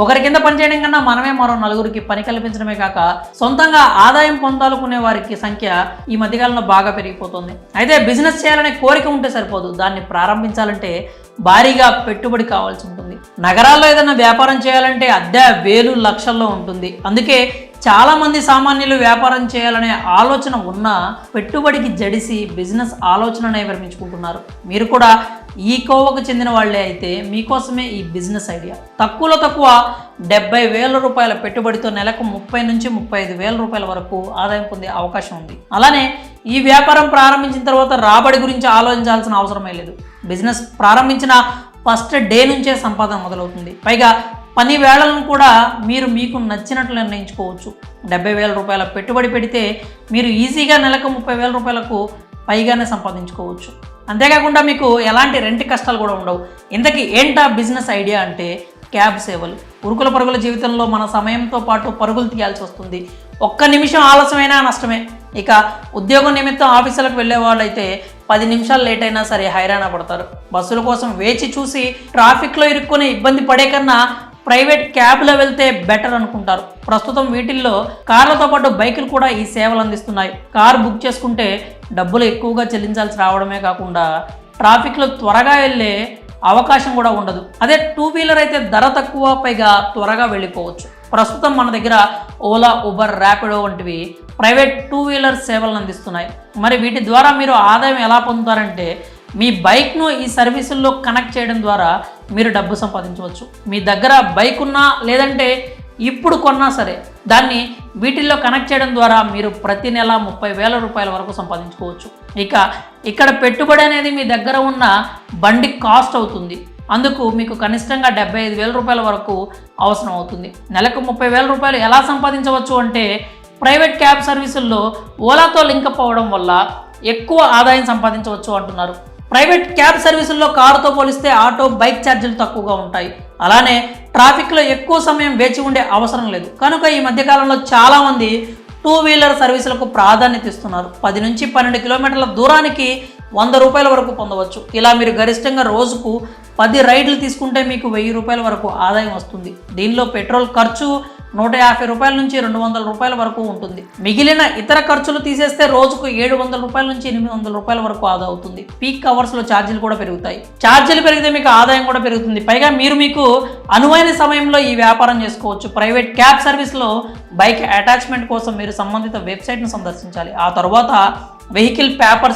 ఒకరి కింద పనిచేయడం కన్నా మనమే మరో నలుగురికి పని కల్పించడమే కాక సొంతంగా ఆదాయం పొందాలనుకునే వారికి సంఖ్య ఈ మధ్యకాలంలో బాగా పెరిగిపోతుంది. అయితే బిజినెస్ చేయాలనే కోరిక ఉంటే సరిపోదు. దాన్ని ప్రారంభించాలంటే భారీగా పెట్టుబడి కావాల్సి ఉంటుంది. నగరాల్లో ఏదైనా వ్యాపారం చేయాలంటే అద్దె వేలు లక్షల్లో ఉంటుంది. అందుకే చాలామంది సామాన్యులు వ్యాపారం చేయాలనే ఆలోచన ఉన్నా పెట్టుబడికి జడిసి బిజినెస్ ఆలోచననే విరమించుకుంటున్నారు. మీరు కూడా ఈ కోవకు చెందిన వాళ్ళే అయితే మీకోసమే ఈ బిజినెస్ ఐడియా. తక్కువలో తక్కువ డెబ్బై వేల రూపాయల పెట్టుబడితో నెలకు ముప్పై నుంచి ముప్పై ఐదు వేల రూపాయల వరకు ఆదాయం పొందే అవకాశం ఉంది. అలానే ఈ వ్యాపారం ప్రారంభించిన తర్వాత రాబడి గురించి ఆలోచించాల్సిన అవసరమే లేదు. బిజినెస్ ప్రారంభించిన ఫస్ట్ డే నుంచే సంపాదన మొదలవుతుంది. పైగా పని వేళలను కూడా మీరు మీకు నచ్చినట్లు నిర్ణయించుకోవచ్చు. డెబ్బై వేల రూపాయల పెట్టుబడి పెడితే మీరు ఈజీగా నెలకు ముప్పై వేల రూపాయలకు పైగానే సంపాదించుకోవచ్చు. అంతేకాకుండా మీకు ఎలాంటి రెంట్ కష్టాలు కూడా ఉండవు. ఇంతకీ ఏంటా బిజినెస్ ఐడియా అంటే క్యాబ్ సేవలు. ఉరుకుల పరుగుల జీవితంలో మన సమయంతో పాటు పరుగులు తీయాల్సి వస్తుంది. ఒక్క నిమిషం ఆలస్యమైనా నష్టమే. ఇక ఉద్యోగం నిమిత్తం ఆఫీసులకు వెళ్ళే వాళ్ళైతే పది నిమిషాలు లేట్ అయినా సరే హైరాణ పడతారు. బస్సుల కోసం వేచి చూసి ట్రాఫిక్లో ఇరుక్కునే ఇబ్బంది పడే కన్నా ప్రైవేట్ క్యాబ్లో వెళ్తే బెటర్ అనుకుంటారు. ప్రస్తుతం వీటిల్లో కార్లతో పాటు బైకులు కూడా ఈ సేవలు అందిస్తున్నాయి. కార్ బుక్ చేసుకుంటే డబ్బులు ఎక్కువగా చెల్లించాల్సి రావడమే కాకుండా ట్రాఫిక్లో త్వరగా వెళ్ళే అవకాశం కూడా ఉండదు. అదే టూ వీలర్ అయితే ధర తక్కువ పైగా త్వరగా వెళ్ళిపోవచ్చు. ప్రస్తుతం మన దగ్గర ఓలా ఉబర్ ర్యాపిడో వంటివి ప్రైవేట్ టూ వీలర్ సేవలను అందిస్తున్నాయి. మరి వీటి ద్వారా మీరు ఆదాయం ఎలా పొందుతారంటే మీ బైక్ను ఈ సర్వీసుల్లో కనెక్ట్ చేయడం ద్వారా మీరు డబ్బు సంపాదించవచ్చు. మీ దగ్గర బైక్ ఉన్నా లేదంటే ఇప్పుడు కొన్నా సరే దాన్ని వీటిల్లో కనెక్ట్ చేయడం ద్వారా మీరు ప్రతి నెల ముప్పై వేల రూపాయల వరకు సంపాదించుకోవచ్చు. ఇక ఇక్కడ పెట్టుబడి అనేది మీ దగ్గర ఉన్న బండి కాస్ట్ అవుతుంది. అందుకు మీకు కనిష్టంగా డెబ్బై ఐదు వేల రూపాయల వరకు అవసరం అవుతుంది. నెలకు ముప్పై వేల రూపాయలు ఎలా సంపాదించవచ్చు అంటే ప్రైవేట్ క్యాబ్ సర్వీసుల్లో ఓలాతో లింకప్ అవ్వడం వల్ల ఎక్కువ ఆదాయం సంపాదించవచ్చు అంటున్నారు. ప్రైవేట్ క్యాబ్ సర్వీసుల్లో కారుతో పోలిస్తే ఆటో బైక్ ఛార్జీలు తక్కువగా ఉంటాయి. అలానే ట్రాఫిక్లో ఎక్కువ సమయం వేచి ఉండే అవసరం లేదు. కనుక ఈ మధ్యకాలంలో చాలామంది టూ వీలర్ సర్వీసులకు ప్రాధాన్యత ఇస్తున్నారు. పది నుంచి పన్నెండు కిలోమీటర్ల దూరానికి వంద రూపాయల వరకు పొందవచ్చు. ఇలా మీరు గరిష్టంగా రోజుకు పది రైడ్లు తీసుకుంటే మీకు వెయ్యి రూపాయల వరకు ఆదాయం వస్తుంది. దీనిలో పెట్రోల్ ఖర్చు నూట యాభై రూపాయల నుంచి రెండు వందల రూపాయల వరకు ఉంటుంది. మిగిలిన ఇతర ఖర్చులు తీసేస్తే రోజుకు ఏడు వందల రూపాయల నుంచి ఎనిమిది వందల రూపాయల వరకు ఆదా అవుతుంది. పీక్ అవర్స్లో ఛార్జీలు కూడా పెరుగుతాయి. ఛార్జీలు పెరిగితే మీకు ఆదాయం కూడా పెరుగుతుంది. పైగా మీరు మీకు అనువైన సమయంలో ఈ వ్యాపారం చేసుకోవచ్చు. ప్రైవేట్ క్యాబ్ సర్వీస్లో బైక్ అటాచ్మెంట్ కోసం మీరు సంబంధిత వెబ్సైట్ను సందర్శించాలి. ఆ తర్వాత వెహికల్ పేపర్స్